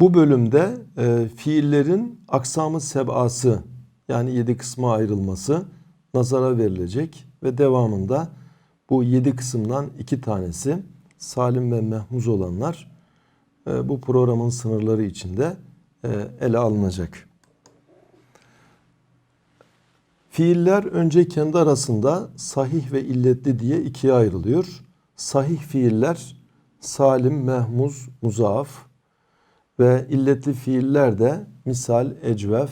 Bu bölümde e, fiillerin aksamı sebası yani yedi kısma ayrılması nazara verilecek ve devamında bu yedi kısımdan iki tanesi salim ve mehmuz olanlar e, bu programın sınırları içinde e, ele alınacak. Fiiller önce kendi arasında sahih ve illetli diye ikiye ayrılıyor. Sahih fiiller salim, mehmuz, muzaaf ve illetli fiiller de misal, ecvef,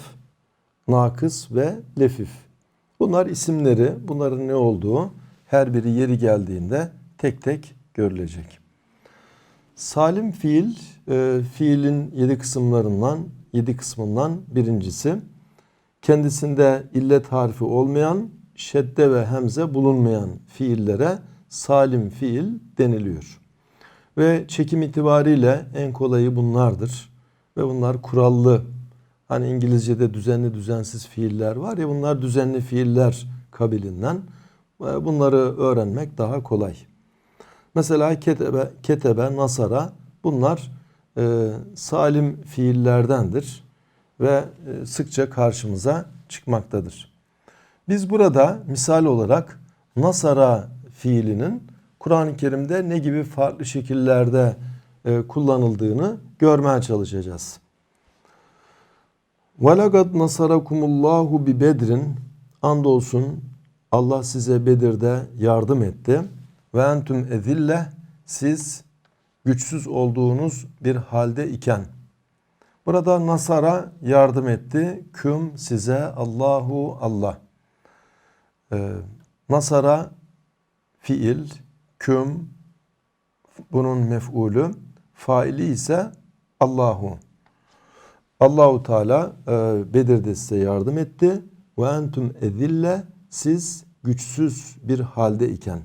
nakıs ve lefif. Bunlar isimleri, bunların ne olduğu her biri yeri geldiğinde tek tek görülecek. Salim fiil, e, fiilin yedi kısımlarından, yedi kısmından birincisi. Kendisinde illet harfi olmayan, şedde ve hemze bulunmayan fiillere salim fiil deniliyor. Ve çekim itibariyle en kolayı bunlardır. Ve bunlar kurallı. Hani İngilizce'de düzenli düzensiz fiiller var ya bunlar düzenli fiiller kabilinden. Bunları öğrenmek daha kolay. Mesela ketebe, ketebe, nasara bunlar e, salim fiillerdendir ve e, sıkça karşımıza çıkmaktadır. Biz burada misal olarak nasara fiilinin Kur'an-ı Kerim'de ne gibi farklı şekillerde e, kullanıldığını görmeye çalışacağız. وَلَقَدْ نَصَرَكُمُ اللّٰهُ بِبَدْرٍ Andolsun Allah size Bedir'de yardım etti. Ve entüm ezille siz güçsüz olduğunuz bir halde iken. Burada Nasara yardım etti. Küm size Allahu Allah. Ee, Nasara fiil, küm bunun mef'ulü, faili ise Allahu. Allahu Teala e, Bedir'de size yardım etti. Ve entüm ezille siz güçsüz bir halde iken.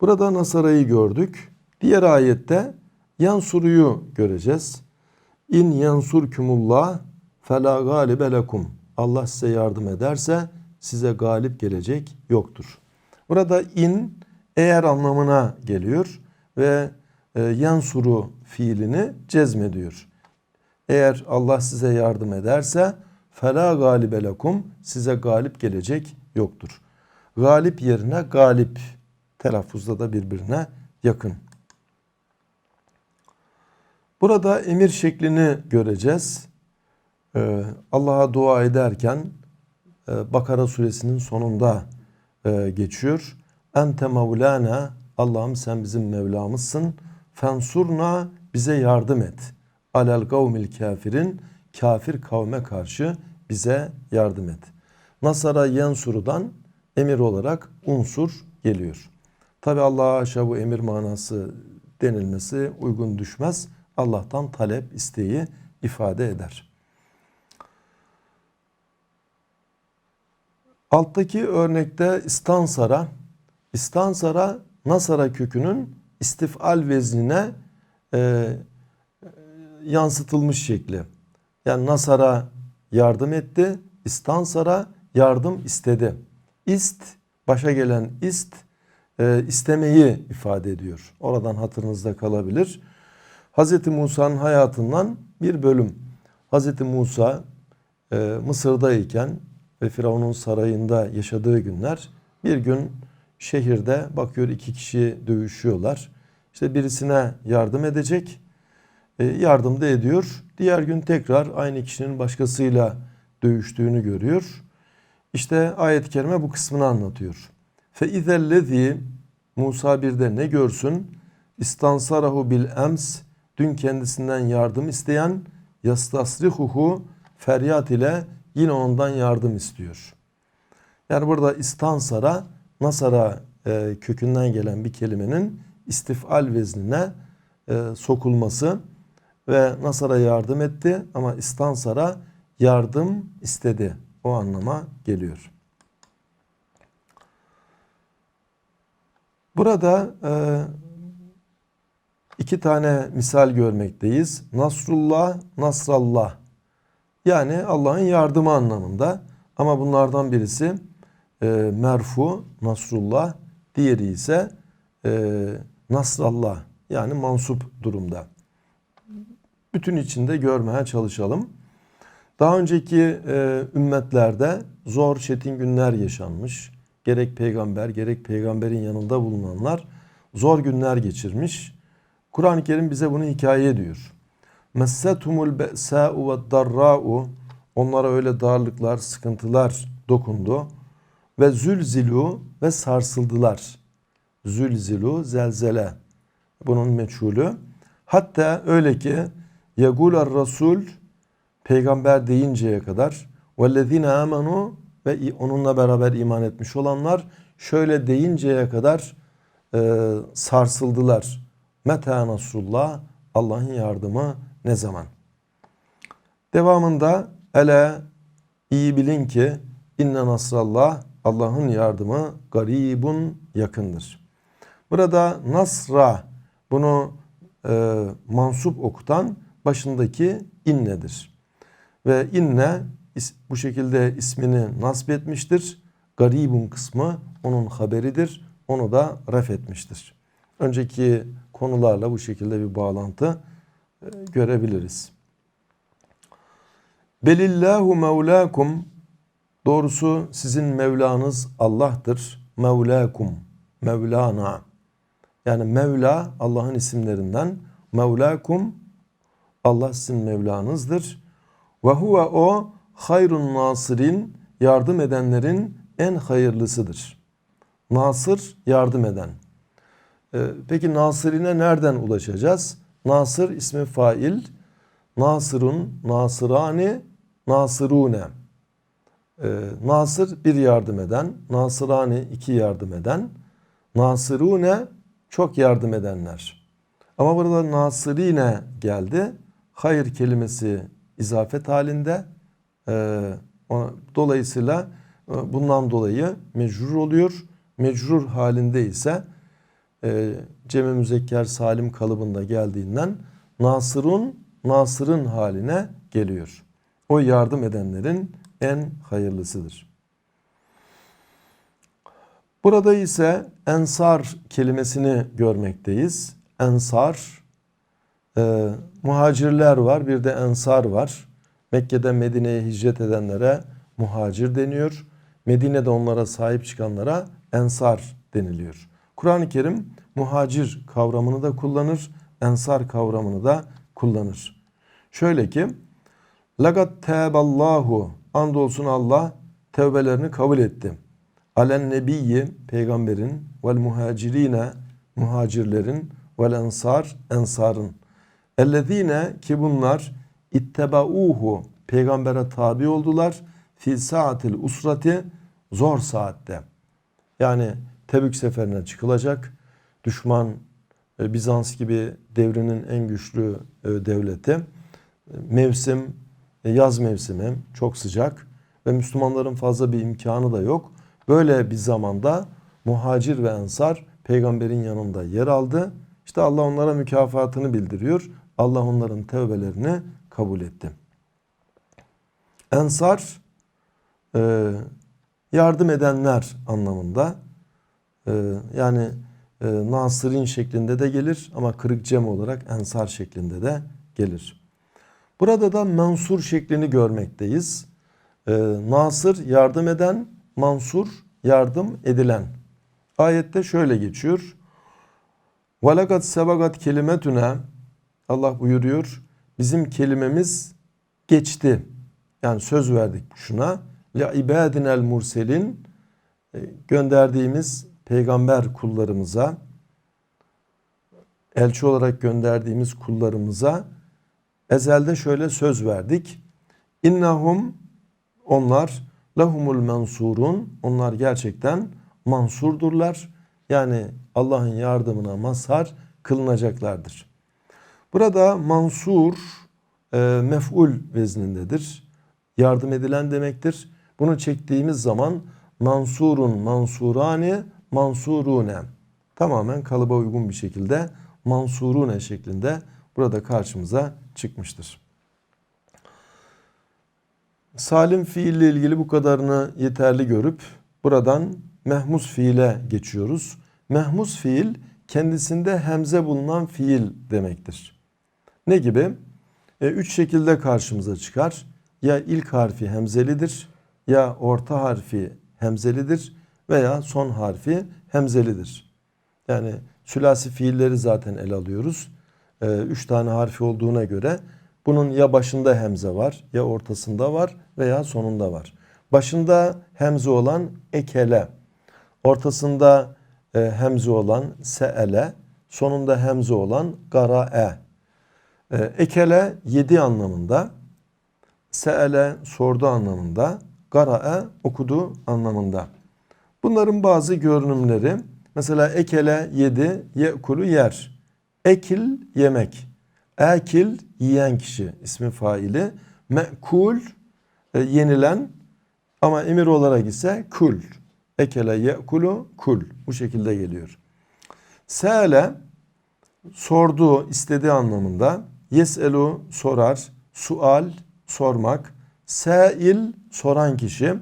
Burada Nasara'yı gördük. Diğer ayette Yansuru'yu göreceğiz. İn yansurkumullah fela galibe lekum. Allah size yardım ederse size galip gelecek yoktur. Burada in eğer anlamına geliyor ve e, yansuru fiilini cezmediyor. Eğer Allah size yardım ederse fela galibe lekum size galip gelecek yoktur. Galip yerine galip telaffuzda da birbirine yakın. Burada emir şeklini göreceğiz. Ee, Allah'a dua ederken e, Bakara suresinin sonunda e, geçiyor. Ente mevlana Allah'ım sen bizim Mevlamızsın. Fensurna bize yardım et. Alel kavmil kafirin kafir kavme karşı bize yardım et. Nasara yensurudan emir olarak unsur geliyor. Tabi Allah'a aşağı bu emir manası denilmesi uygun düşmez. Allah'tan talep, isteği ifade eder. Alttaki örnekte istansara, istansara nasara kökünün istifal veznine e, yansıtılmış şekli. Yani nasara yardım etti, istansara yardım istedi. İst, başa gelen ist, e, istemeyi ifade ediyor. Oradan hatırınızda kalabilir. Hz. Musa'nın hayatından bir bölüm. Hz. Musa e, Mısır'dayken ve Firavun'un sarayında yaşadığı günler bir gün şehirde bakıyor iki kişi dövüşüyorlar. İşte birisine yardım edecek. E, yardım da ediyor. Diğer gün tekrar aynı kişinin başkasıyla dövüştüğünü görüyor. İşte ayet-i kerime bu kısmını anlatıyor. Fe izellezi Musa bir de ne görsün? İstansarahu bil ems dün kendisinden yardım isteyen yastasrihuhu feryat ile yine ondan yardım istiyor. Yani burada istansara nasara e, kökünden gelen bir kelimenin istifal veznine e, sokulması ve nasara yardım etti ama istansara yardım istedi. O anlama geliyor. Burada e, iki tane misal görmekteyiz. Nasrullah, Nasrallah. Yani Allah'ın yardımı anlamında. Ama bunlardan birisi e, merfu, Nasrullah. Diğeri ise e, Nasrallah. Yani mansup durumda. bütün içinde görmeye çalışalım. Daha önceki e, ümmetlerde zor çetin günler yaşanmış. Gerek peygamber gerek peygamberin yanında bulunanlar zor günler geçirmiş. Kur'an-ı Kerim bize bunu hikaye ediyor. Messetumul be'sa'u ve darra'u onlara öyle darlıklar, sıkıntılar dokundu ve zülzilu ve sarsıldılar. Zülzilu zelzele. Bunun meçhulü. Hatta öyle ki yegular rasul peygamber deyinceye kadar vellezine amenu ve onunla beraber iman etmiş olanlar şöyle deyinceye kadar e, sarsıldılar. Meta nasrullah Allah'ın yardımı ne zaman? Devamında ele iyi bilin ki inne nasrallah Allah'ın yardımı garibun yakındır. Burada nasra bunu e, mansup okutan başındaki innedir. Ve inne bu şekilde ismini nasp etmiştir. Garibun kısmı onun haberidir. Onu da ref etmiştir. Önceki konularla bu şekilde bir bağlantı e, görebiliriz. Belillahu mevlakum doğrusu sizin Mevlanız Allah'tır. Mevlakum, Mevlana. Yani Mevla Allah'ın isimlerinden. Mevlakum Allah sizin Mevlanızdır. Ve huve o hayrun nasirin yardım edenlerin en hayırlısıdır. Nasır yardım eden. Ee, peki Nasirine nereden ulaşacağız? Nasır ismi fail. Nasırun, Nasırani, Nasırune. Ee, Nasır bir yardım eden, Nasırani iki yardım eden, Nasırune çok yardım edenler. Ama burada Nasirine geldi. Hayır kelimesi izafet halinde. Ee, dolayısıyla e, bundan dolayı mecrur oluyor. Mecrur halinde ise e, cem müzekker salim kalıbında geldiğinden Nasırun Nasır'ın haline geliyor. O yardım edenlerin en hayırlısıdır. Burada ise ensar kelimesini görmekteyiz. Ensar, e, muhacirler var bir de ensar var. Mekke'den Medine'ye hicret edenlere muhacir deniyor. Medine'de onlara sahip çıkanlara ensar deniliyor. Kur'an-ı Kerim muhacir kavramını da kullanır, ensar kavramını da kullanır. Şöyle ki, Lagat teballahu andolsun Allah tevbelerini kabul etti. Alen nebiyyi peygamberin vel muhacirine muhacirlerin vel ensar ensarın. Ellezine ki bunlar ittebauhu peygambere tabi oldular fi saatil usrati zor saatte. Yani Tebük seferine çıkılacak. Düşman e, Bizans gibi devrinin en güçlü e, devleti. Mevsim e, yaz mevsimi çok sıcak ve Müslümanların fazla bir imkanı da yok. Böyle bir zamanda muhacir ve ensar peygamberin yanında yer aldı. İşte Allah onlara mükafatını bildiriyor. Allah onların tevbelerini kabul etti. Ensar yardım edenler anlamında ee, yani e, Nasır'in şeklinde de gelir ama kırık cem olarak Ensar şeklinde de gelir. Burada da Mansur şeklini görmekteyiz. Ee, Nasır yardım eden, Mansur yardım edilen. Ayette şöyle geçiyor. Velakat sebagat kelimetüne Allah buyuruyor. Bizim kelimemiz geçti. Yani söz verdik şuna. İbadinel murselin e, gönderdiğimiz peygamber kullarımıza, elçi olarak gönderdiğimiz kullarımıza ezelde şöyle söz verdik. İnnahum onlar lahumul mansurun onlar gerçekten mansurdurlar. Yani Allah'ın yardımına mazhar kılınacaklardır. Burada mansur e, mef'ul veznindedir. Yardım edilen demektir. Bunu çektiğimiz zaman mansurun mansurani mansurune tamamen kalıba uygun bir şekilde mansurune şeklinde burada karşımıza çıkmıştır. Salim fiille ilgili bu kadarını yeterli görüp buradan mehmus fiile geçiyoruz. Mehmus fiil kendisinde hemze bulunan fiil demektir. Ne gibi? e, üç şekilde karşımıza çıkar. Ya ilk harfi hemzelidir, ya orta harfi hemzelidir veya son harfi hemzelidir. Yani sülasi fiilleri zaten ele alıyoruz. E, üç tane harfi olduğuna göre bunun ya başında hemze var, ya ortasında var veya sonunda var. Başında hemze olan ekele, ortasında e, hemze olan seele, sonunda hemze olan gara'e. E, ekele yedi anlamında, seele sordu anlamında, gara'e okudu anlamında. Bunların bazı görünümleri, mesela ekele yedi, ye'kulu yer. Ekil yemek. Ekil yiyen kişi ismi faili. Me'kul e, yenilen ama emir olarak ise kul. Ekele ye'kulu kul. Bu şekilde geliyor. Se'le sorduğu, istediği anlamında. Yes'elu sorar. Sual sormak. Se'il soran kişi.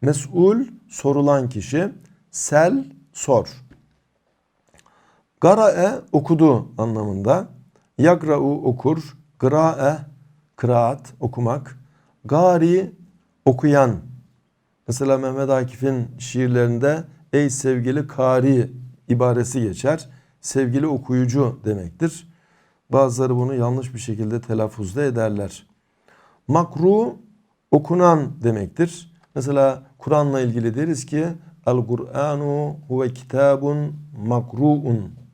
Mes'ul sorulan kişi. Sel sor. Gara'e okudu anlamında. Yagra'u okur. Gra'e kıraat okumak. Gari okuyan. Mesela Mehmet Akif'in şiirlerinde ey sevgili kari ibaresi geçer. Sevgili okuyucu demektir. Bazıları bunu yanlış bir şekilde telaffuzda ederler. Makru okunan demektir. Mesela Kur'an'la ilgili deriz ki El Kur'anu huve kitabun makruun.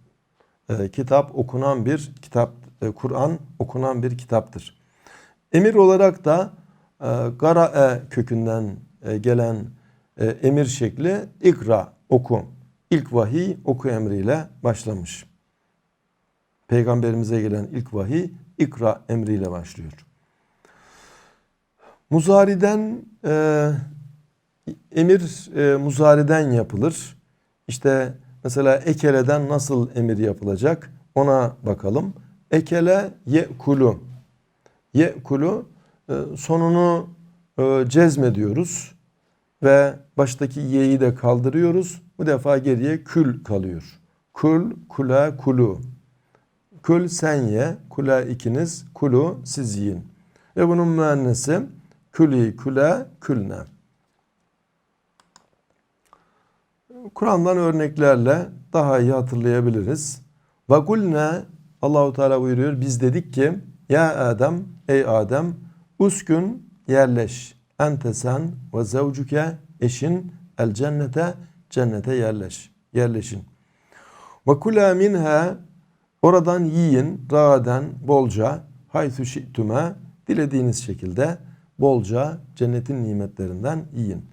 E, kitap okunan bir kitap. E, Kur'an okunan bir kitaptır. Emir olarak da e, gara'e kökünden e, gelen e, emir şekli ikra oku. İlk vahiy oku emriyle başlamış. Peygamberimize gelen ilk vahiy ikra emriyle başlıyor. Muzari'den e, emir e, muzari'den yapılır. İşte mesela ekeleden nasıl emir yapılacak ona bakalım. Ekele ye'kulu. Ye'kulu e, sonunu e, cezmediyoruz ve baştaki ye'yi de kaldırıyoruz. Bu defa geriye kül kalıyor. Kul, kula, kulu. Kül sen ye, kula ikiniz, kulu siz yiyin. Ve bunun müennesi küli, küle, külne. Kur'an'dan örneklerle daha iyi hatırlayabiliriz. Ve kulne Allahu Teala buyuruyor biz dedik ki ya Adem ey Adem uskun yerleş ente sen ve zevcuke eşin el cennete cennete yerleş yerleşin. Ve kula minha oradan yiyin rağden bolca haythu şi'tume dilediğiniz şekilde bolca cennetin nimetlerinden yiyin.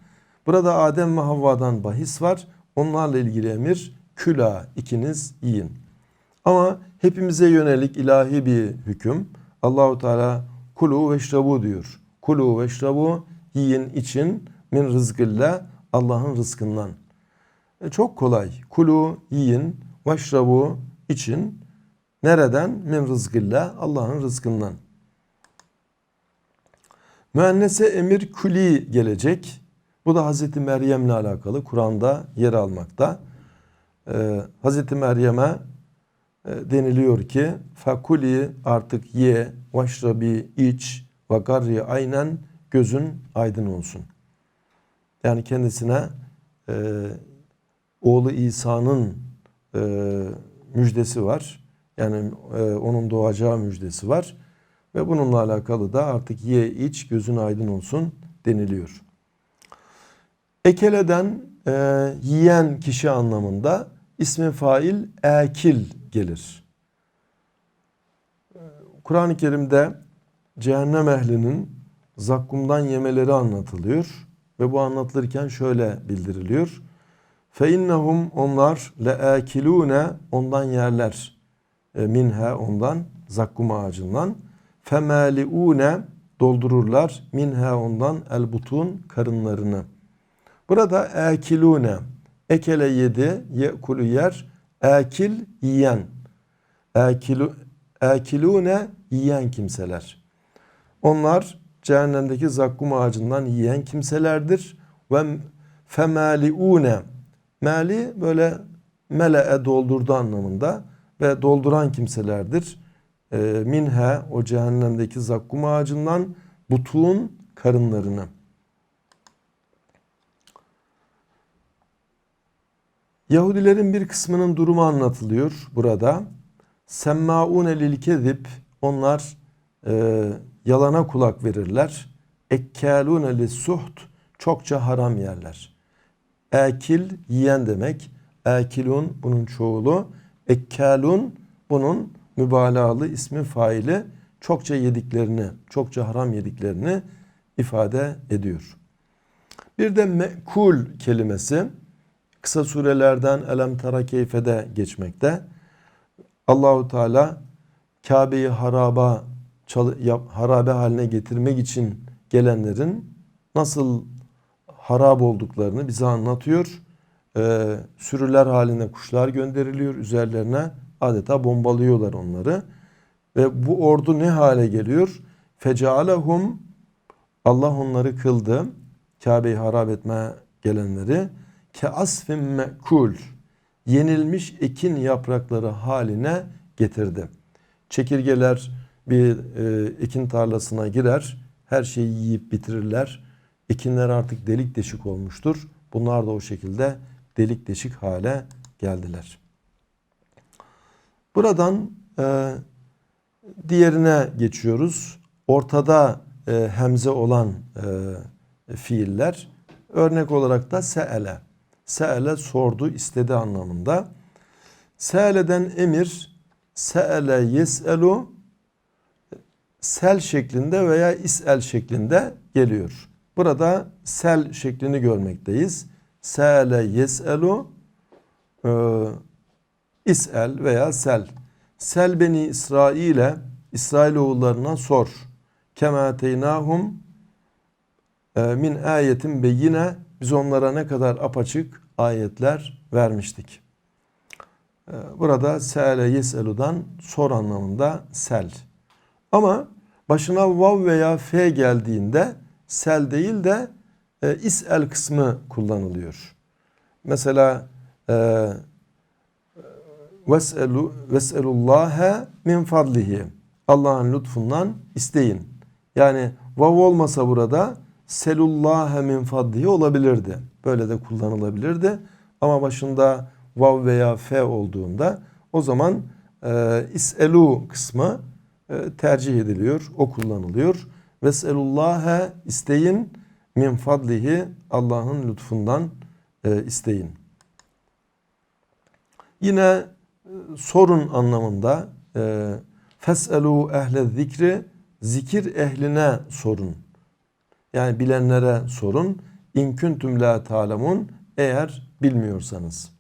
Burada Adem ve Havva'dan bahis var. Onlarla ilgili emir küla ikiniz yiyin. Ama hepimize yönelik ilahi bir hüküm. Allahu Teala kulu ve şrabu diyor. Kulu ve şrabu yiyin için min rızkillah Allah'ın rızkından. E çok kolay. Kulu yiyin ve şrabu için nereden? Min rızkillah Allah'ın rızkından. Müennese emir küli gelecek. Bu da Hazreti Meryem'le alakalı Kur'an'da yer almakta. Ee, Hazreti Meryem'e e, deniliyor ki fakuli artık ye, vaşrabi iç ve garri aynen gözün aydın olsun. Yani kendisine e, oğlu İsa'nın e, müjdesi var. Yani e, onun doğacağı müjdesi var. Ve bununla alakalı da artık ye iç gözün aydın olsun deniliyor. Ekeleden e, yiyen kişi anlamında ismi fail ekil gelir. Kur'an-ı Kerim'de cehennem ehlinin zakkumdan yemeleri anlatılıyor ve bu anlatılırken şöyle bildiriliyor. Fe innehum onlar le ekilune ondan yerler. E, minha ondan zakkum ağacından femaliune doldururlar minha ondan el butun karınlarını. Burada ekilune ekele yedi yekulu yer ekil yiyen ekilu ekilune yiyen kimseler. Onlar cehennemdeki zakkum ağacından yiyen kimselerdir ve femaliune mali böyle mele'e doldurdu anlamında ve dolduran kimselerdir. e, minhe o cehennemdeki zakkum ağacından butun karınlarını. Yahudilerin bir kısmının durumu anlatılıyor burada. Semmaune lil kezib onlar e, yalana kulak verirler. Ekkâlûne lissuht çokça haram yerler. Ekil yiyen demek. Ekilun bunun çoğulu. Ekkalun bunun mübalağalı ismi faili çokça yediklerini, çokça haram yediklerini ifade ediyor. Bir de mekul kelimesi kısa surelerden Elem Tara Keyfe'de geçmekte. Allahu Teala Kabe'yi haraba harabe haline getirmek için gelenlerin nasıl harap olduklarını bize anlatıyor. Ee, sürüler halinde kuşlar gönderiliyor üzerlerine adeta bombalıyorlar onları. Ve bu ordu ne hale geliyor? Fecealehum Allah onları kıldı. Kabe'yi harap etmeye gelenleri ke asfin mekul yenilmiş ekin yaprakları haline getirdi. Çekirgeler bir e, ekin tarlasına girer, her şeyi yiyip bitirirler. Ekinler artık delik deşik olmuştur. Bunlar da o şekilde delik deşik hale geldiler. Buradan e, diğerine geçiyoruz. Ortada e, hemze olan e, fiiller. Örnek olarak da se'ele. Se'ele sordu, istedi anlamında. Se'eleden emir se'ele yes'elu sel şeklinde veya is'el şeklinde geliyor. Burada sel şeklini görmekteyiz. Se'ele yes'elu e, is'el veya sel. Sel beni İsrail'e İsrailoğullarına sor. Kema teynahum e, min ayetin beyine biz onlara ne kadar apaçık ayetler vermiştik. E, burada se'ele yes'eludan sor anlamında sel. Ama başına vav veya f geldiğinde sel değil de e, is'el kısmı kullanılıyor. Mesela e, veselu veselullâhe min fadlihi. Allah'ın lütfundan isteyin. Yani vav olmasa burada selullâhe min fadlihi olabilirdi. Böyle de kullanılabilirdi. Ama başında vav veya f olduğunda o zaman e, iselu kısmı e, tercih ediliyor. O kullanılıyor. Veselullâhe isteyin min fadlihi Allah'ın lütfundan e, isteyin. Yine e, sorun anlamında e, feselu ehle zikri zikir ehline sorun. Yani bilenlere sorun. İn kuntum la ta'lemun eğer bilmiyorsanız.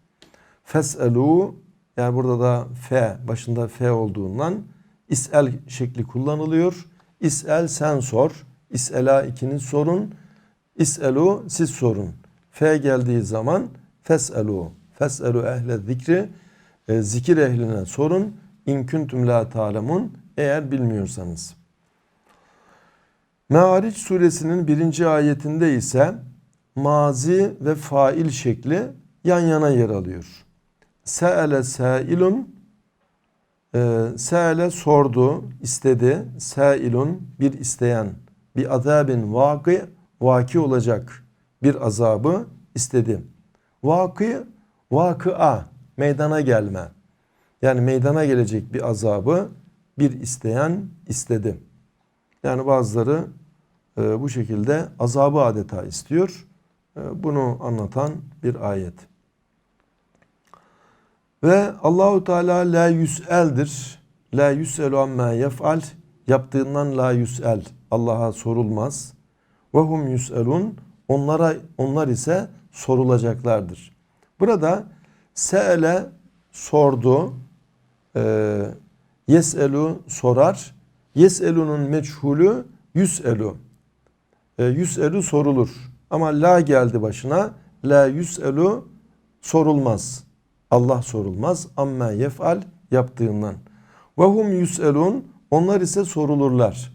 Feselu yani burada da f başında f olduğundan is'el şekli kullanılıyor. İs'el sen sor. İs'ela ikiniz sorun. İs'elu siz sorun. F geldiği zaman fes'elu. Fes'elu ehle zikri. E, zikir ehline sorun. İn kuntum la ta'lemun. Eğer bilmiyorsanız. Me'ariç suresinin birinci ayetinde ise mazi ve fail şekli yan yana yer alıyor. Se'ele sa'ilun e, Se'ele sordu, istedi. Sa'ilun bir isteyen. Bir azabin vakı, vaki olacak bir azabı istedi. Vakı, vakıa, meydana gelme. Yani meydana gelecek bir azabı bir isteyen istedi. Yani bazıları e, bu şekilde azabı adeta istiyor. E, bunu anlatan bir ayet. Ve Allahu Teala la yüseldir. La yüselu amma yef'al. Yaptığından la yüsel. Allah'a sorulmaz. Ve hum yüselun. Onlara onlar ise sorulacaklardır. Burada se'ele sordu. E, yeselu sorar. Yeselunun meçhulü yüselu. E, yüselu sorulur. Ama la geldi başına. La yüselu sorulmaz. Allah sorulmaz. Amma yef'al yaptığından. Ve hum yüselun onlar ise sorulurlar.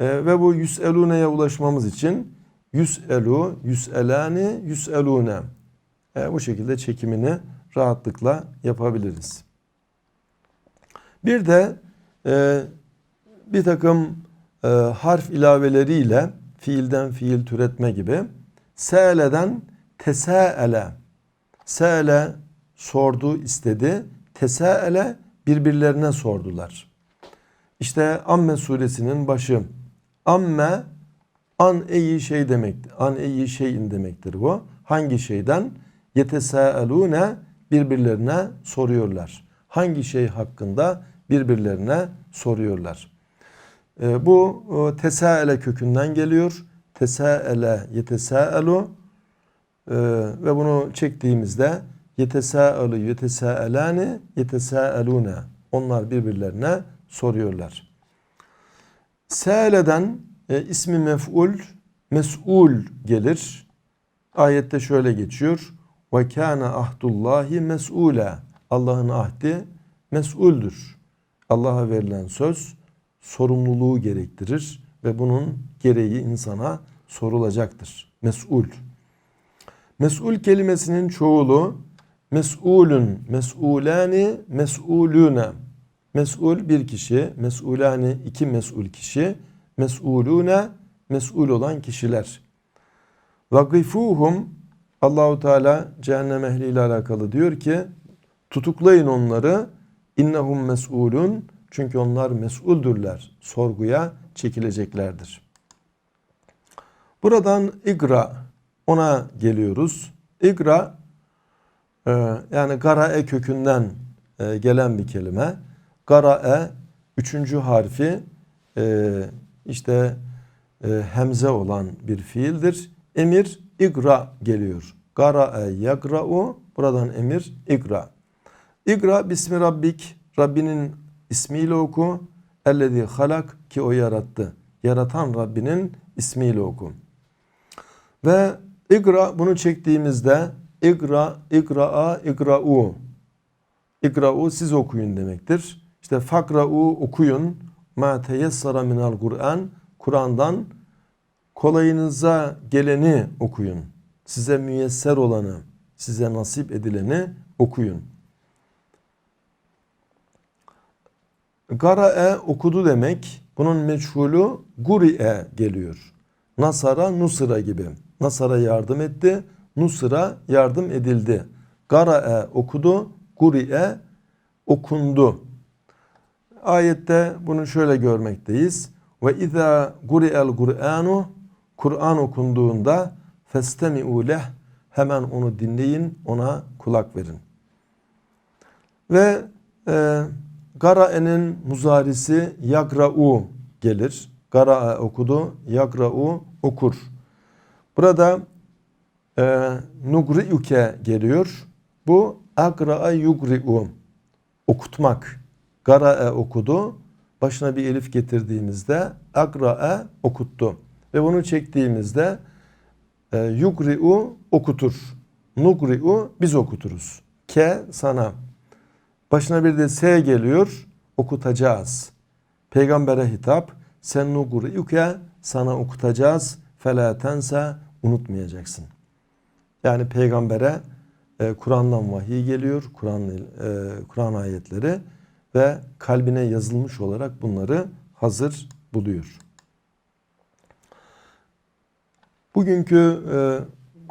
E, ve bu yüseluneye ulaşmamız için yüselu, yüselani, yüselune. E, bu şekilde çekimini rahatlıkla yapabiliriz. Bir de e, bir takım e, harf ilaveleriyle fiilden fiil türetme gibi se'leden tesaele se'le sordu istedi tesaele birbirlerine sordular. İşte Amme suresinin başı amme an iyi şey demektir. An iyi şeyin demektir bu. Hangi şeyden? Yetesaelune birbirlerine soruyorlar. Hangi şey hakkında birbirlerine soruyorlar. E, bu e, tesaele kökünden geliyor. Tesaele yetesaelu e, ve bunu çektiğimizde yetesaelu yetesaelani yetesaelune onlar birbirlerine soruyorlar. Se'leden e, ismi mef'ul mes'ul gelir. Ayette şöyle geçiyor. Ve kana ahdullahi mes'ule. Allah'ın ahdi mes'uldür. Allah'a verilen söz sorumluluğu gerektirir ve bunun gereği insana sorulacaktır. Mes'ul. Mes'ul kelimesinin çoğulu mes'ulün, mes'ulani, mes'ulune. Mes'ul bir kişi, mes'ulani iki mes'ul kişi, mes'ulune mes'ul olan kişiler. Vakifuhum Allahu Teala cehennem ehliyle alakalı diyor ki tutuklayın onları innehum mes'ulun çünkü onlar mes'uldürler. Sorguya çekileceklerdir. Buradan igra ona geliyoruz. İgra e, yani garae kökünden e, gelen bir kelime. Garae üçüncü harfi e, işte hemze olan bir fiildir. Emir igra geliyor. Garae yagra'u buradan emir igra. İgra bismi rabbik Rabbinin ismiyle oku. Ellezî halak ki o yarattı. Yaratan Rabbinin ismiyle oku. Ve igra bunu çektiğimizde igra, igra'a, igra'u. İgra'u siz okuyun demektir. İşte fakra'u okuyun. Ma teyessara minal Kur'an. Kur'an'dan kolayınıza geleni okuyun. Size müyesser olanı, size nasip edileni okuyun. Gara'e okudu demek. Bunun meçhulü guri'e geliyor. Nasara, nusra gibi. Nasara yardım etti. Nusra yardım edildi. Gara'e okudu. Guri'e okundu. Ayette bunu şöyle görmekteyiz. Ve izâ guri'el Kur'anu Kur'an okunduğunda festemi'u leh hemen onu dinleyin, ona kulak verin. Ve e, Gara'e'nin muzarisi yagra'u gelir. Gara'a okudu, yagra'u okur. Burada e, nugri'uke geliyor. Bu agra'a yugri'u okutmak. Gara'e okudu. Başına bir elif getirdiğimizde agra'a okuttu. Ve bunu çektiğimizde e, yugri'u okutur. Nugri'u biz okuturuz. Ke sana. Başına bir de S geliyor. Okutacağız. Peygambere hitap. Sen nugri'uke sana okutacağız. Fela tense unutmayacaksın. Yani peygambere e, Kur'an'dan vahiy geliyor. Kur'an e, Kur'an ayetleri ve kalbine yazılmış olarak bunları hazır buluyor. Bugünkü e,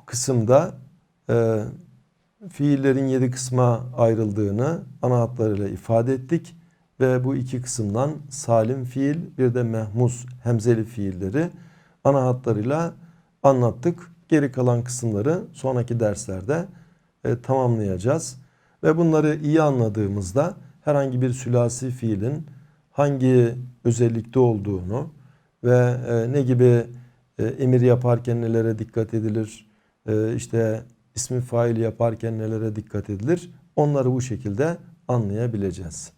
kısımda e, fiillerin yedi kısma ayrıldığını ana hatlarıyla ifade ettik. Ve bu iki kısımdan salim fiil bir de mehmuz hemzeli fiilleri ana hatlarıyla anlattık. Geri kalan kısımları sonraki derslerde e, tamamlayacağız. Ve bunları iyi anladığımızda herhangi bir sülasi fiilin hangi özellikte olduğunu ve e, ne gibi e, emir yaparken nelere dikkat edilir, e, işte ismi fail yaparken nelere dikkat edilir onları bu şekilde anlayabileceğiz.